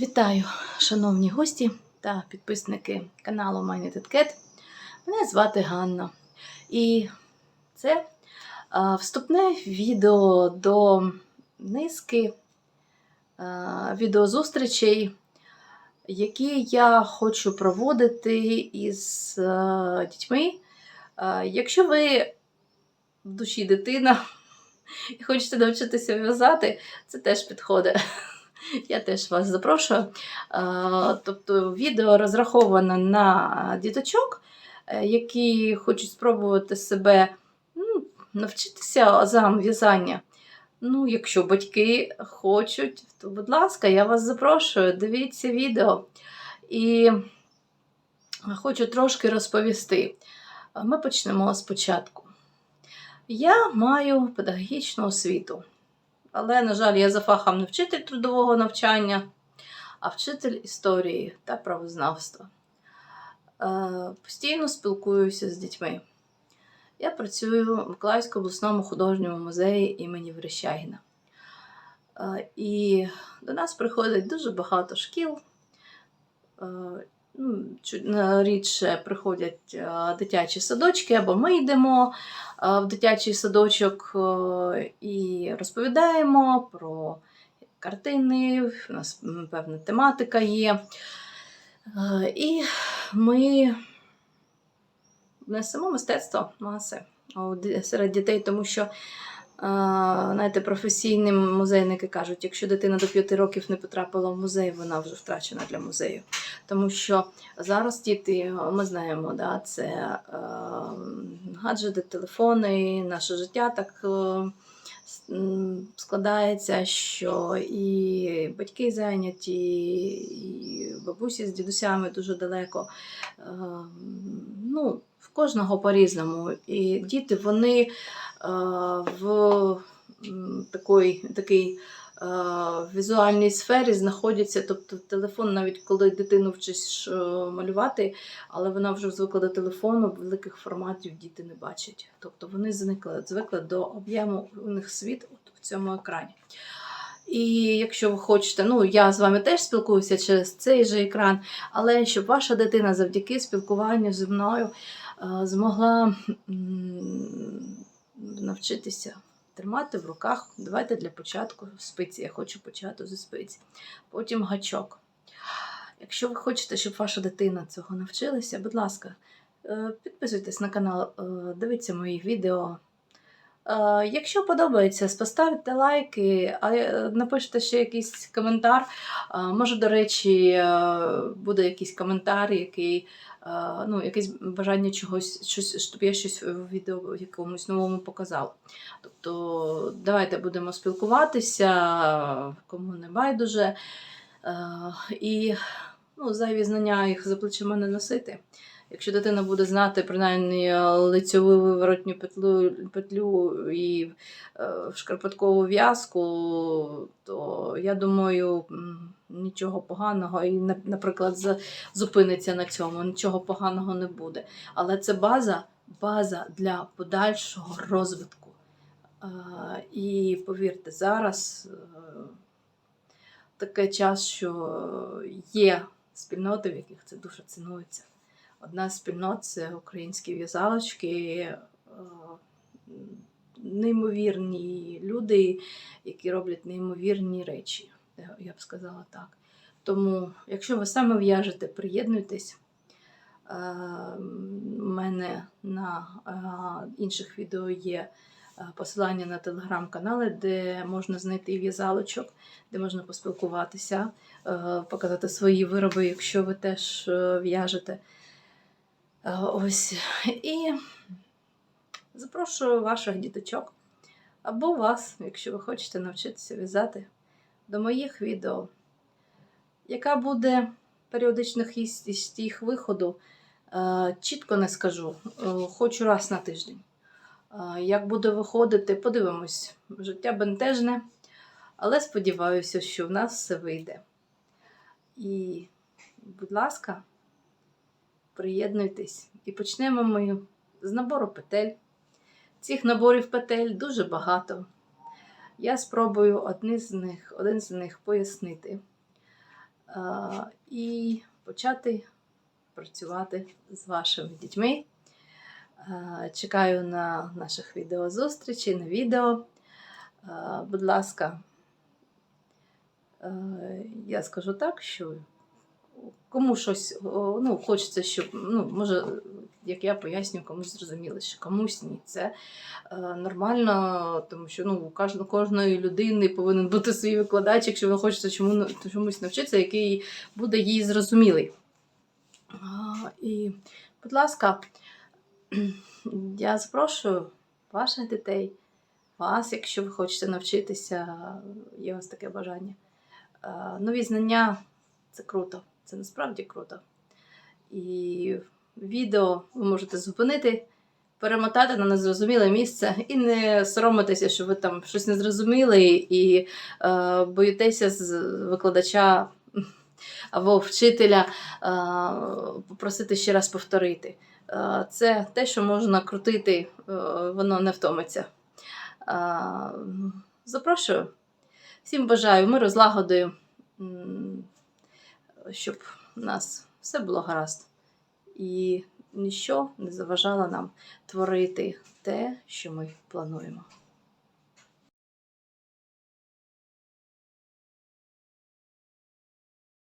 Вітаю, шановні гості та підписники каналу Minded Cat. Мене звати Ганна. І це вступне відео до низки відеозустрічей, які я хочу проводити із дітьми. Якщо ви в душі дитина і хочете навчитися в'язати, це теж підходить. Я теж вас запрошую. Е, Тобто відео розраховане на діточок, е, які хочуть спробувати себе ну, навчитися азам в'язання. Ну, якщо батьки хочуть, то, будь ласка, я вас запрошую, дивіться відео. І хочу трошки розповісти. Ми почнемо спочатку. Я маю педагогічну освіту. Але, на жаль, я за фахом не вчитель трудового навчання, а вчитель історії та правознавства. Е, Постійно спілкуюся з дітьми. Я працюю в Миколаївському обласному художньому музеї імені Верещагіна. Е, І до нас приходить дуже багато шкіл. Е, ну, на- рідше приходять е, дитячі садочки, або ми йдемо е, в дитячий садочок е, і розповідаємо про картини. У нас певна тематика є. Е, І ми несемо мистецтво маси серед дітей, тому що. Знаєте, професійні музейники кажуть, якщо дитина до 5 років не потрапила в музей, вона вже втрачена для музею. Тому що зараз діти, ми знаємо, да, це е, гаджети, телефони, наше життя так е, складається, що і батьки зайняті, і бабусі з дідусями дуже далеко. Е, ну, в кожного по-різному. І діти вони в м, такій, такій е, візуальній сфері знаходяться. Тобто телефон, навіть коли дитину вчиш е, малювати, але вона вже звикла до телефону, великих форматів діти не бачать. Тобто вони звикли, звикли до об'єму у них світ от в цьому екрані. І якщо ви хочете, ну я з вами теж спілкуюся через цей же екран, але щоб ваша дитина завдяки спілкуванню зі мною е, змогла навчитися тримати в руках. Давайте для початку спиці. Я хочу почати зі спиці. Потім гачок. Якщо ви хочете, щоб ваша дитина цього навчилася, будь ласка, е, підписуйтесь на канал, е, дивіться мої відео. Якщо подобається, поставте лайки, а е, напишіть ще якийсь коментар. Може, до речі, е, буде якийсь коментар, який, е, ну, якесь бажання чогось, щось, щоб я щось в відео якомусь новому показала. Тобто, давайте будемо спілкуватися, кому не байдуже. І ну, зайві знання їх за плечима не носити. Якщо дитина буде знати принаймні е, лицьову виворотню петлю, петлю і е, шкарпеткову в'язку, то я думаю, нічого поганого, і, наприклад, зупиниться на цьому, нічого поганого не буде. Але це база, база для подальшого розвитку. Е, І повірте, зараз е, такий час, що є спільноти, в яких це дуже цінується. Одна з спільнот це українські в'язалочки, е, неймовірні люди, які роблять неймовірні речі, я- б сказала так. Тому, якщо ви саме в'яжете, приєднуйтесь. Е, У мене на е, інших відео є посилання на телеграм-канали, де можна знайти в'язалочок, де можна поспілкуватися, показати свої вироби, якщо ви теж в'яжете. Е, Ось. І запрошую ваших діточок або вас, якщо ви хочете навчитися в'язати, до моїх відео. Яка буде періодичність їх виходу, е, чітко не скажу. Е, Хочу раз на тиждень. Як буде виходити, подивимось. Життя бентежне, але сподіваюся, що в нас все вийде. І, будь ласка, приєднуйтесь і почнемо ми з набору петель. Цих наборів петель дуже багато. Я спробую один з них, один з них пояснити. е, і почати працювати з вашими дітьми. Чекаю на наших відеозустрічей, на відео. Будь ласка, я скажу так, що кому щось ну, хочеться, щоб, ну, може, як я пояснюю, комусь зрозуміло, що комусь ні. Це е, нормально, тому що ну, у кожного, кожної людини повинен бути свій викладач, якщо ви хочете чому, чомусь навчитися, який буде їй зрозумілий. А, і, будь ласка, я запрошую ваших дітей, вас, якщо ви хочете навчитися, є у вас таке бажання. Е, Нові знання це круто, це насправді круто. І відео ви можете зупинити, перемотати на незрозуміле місце і не соромитися, що ви там щось не зрозуміли, і е, боїтеся з викладача або вчителя е, попросити ще раз повторити. Е, Це те, що можна крутити, е, воно не втомиться. Е, Запрошую. Всім бажаю миру, злагоди, м, щоб у нас все було гаразд. І ніщо не заважало нам творити те, що ми плануємо.